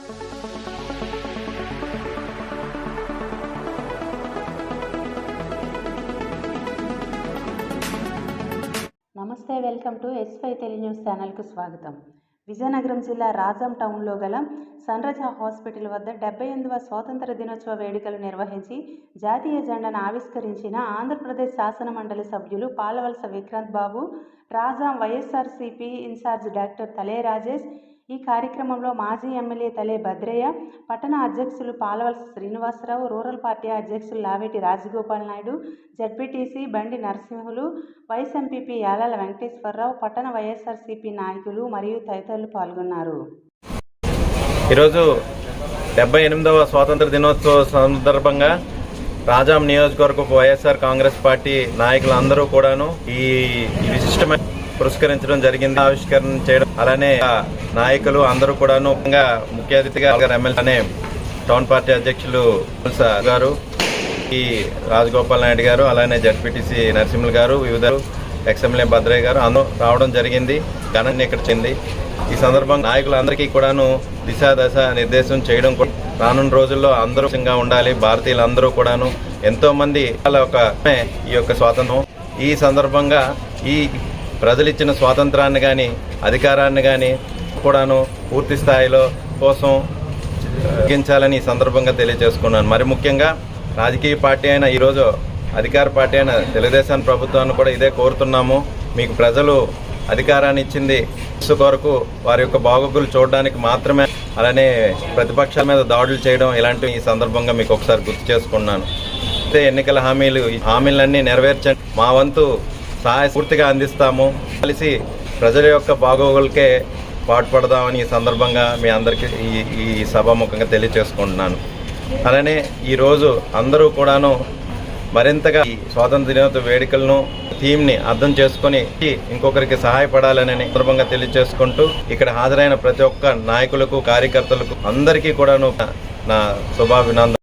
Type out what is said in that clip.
నమస్తే welcome to S five news ఛానల్కు స్వాగతం. విజయనగరం జిల్లా రాజాం టౌన్లో గల సన్రజ హాస్పిటల్ వద్ద డెబ్బై ఎనిమిదవ స్వాతంత్ర దినోత్సవ వేడుకలు నిర్వహించి జాతీయ జెండాను ఆవిష్కరించిన ఆంధ్రప్రదేశ్ శాసన మండలి సభ్యులు Palavalasa Vikranth Babu Rajam YSRCP in charge doctor Tale Rajesh ఈ కార్యక్రమంలో మాజీ ఎమ్మెల్యే తలే భద్రయ్య పట్టణ అధ్యక్షులు పాలవలస శ్రీనివాసరావు రూరల్ పార్టీ అధ్యక్షులు Laveti Rajagopal Naidu ZPTC Bandi Narasimhulu vice MPP Yalala Venkateswara Rao పట్టణ వైఎస్ఆర్సీపీ నాయకులు మరియు తదితరులు పాల్గొన్నారు. ఈరోజు డెబ్బై ఎనిమిదవ స్వాతంత్ర దినోత్సవ సందర్భంగా రాజాం నియోజకవర్గ వైఎస్ఆర్ కాంగ్రెస్ పార్టీ నాయకులందరూ కూడాను ఈ విశిష్టమైన పురస్కరించడం జరిగింది. ఆవిష్కరణ చేయడం అలానే నాయకులు అందరూ కూడాను ముఖ్య అతిథిగా ఎమ్మెల్యే అనే టౌన్ పార్టీ అధ్యక్షులు గారు ఈ రాజగోపాల్ నాయుడు గారు అలానే జడ్పీటీసీ నరసింహులు గారు వివిధ ఎక్స్ఎమ్మెల్యే భద్రయ్య గారు అందరూ రావడం జరిగింది. ఘనంగా ఇక్కడ చెంది. ఈ సందర్భంగా నాయకులందరికీ కూడాను దిశ దశ నిర్దేశం చేయడం కూడా రానున్న రోజుల్లో అందరూ ఉండాలి. భారతీయులందరూ కూడాను ఎంతో మంది వాళ్ళ ఒక ఈ యొక్క స్వాతంత్రం. ఈ సందర్భంగా ఈ ప్రజలు ఇచ్చిన స్వాతంత్రాన్ని కానీ అధికారాన్ని కానీ కూడాను పూర్తి స్థాయిలో కోసం తగ్గించాలని ఈ సందర్భంగా తెలియజేసుకున్నాను. మరి ముఖ్యంగా రాజకీయ పార్టీ అయిన ఈరోజు అధికార పార్టీ అయిన తెలుగుదేశం ప్రభుత్వాన్ని కూడా ఇదే కోరుతున్నాము. మీకు ప్రజలు అధికారాన్ని ఇచ్చింది ఇసు కొరకు వారి యొక్క బాగోగులు చూడడానికి మాత్రమే అలానే ప్రతిపక్షాల మీద దాడులు చేయడం ఇలాంటివి ఈ సందర్భంగా మీకు ఒకసారి గుర్తు చేసుకున్నాను. అయితే ఎన్నికల హామీలు ఈ హామీలన్నీ నెరవేర్చండి. మా వంతు సహాయ పూర్తిగా అందిస్తాము. కలిసి ప్రజల యొక్క బాగోగులకే పాటుపడదామని ఈ సందర్భంగా మీ అందరికీ ఈ ఈ సభాముఖంగా తెలియజేసుకుంటున్నాను అలానే ఈరోజు అందరూ కూడాను మరింతగా ఈ స్వాతంత్ర దినోత్సవ వేడుకలను థీమ్ని అర్థం చేసుకొని ఇంకొకరికి సహాయపడాలని సందర్భంగా తెలియజేసుకుంటూ ఇక్కడ హాజరైన ప్రతి ఒక్క నాయకులకు కార్యకర్తలకు అందరికీ కూడాను నా శుభాభినందన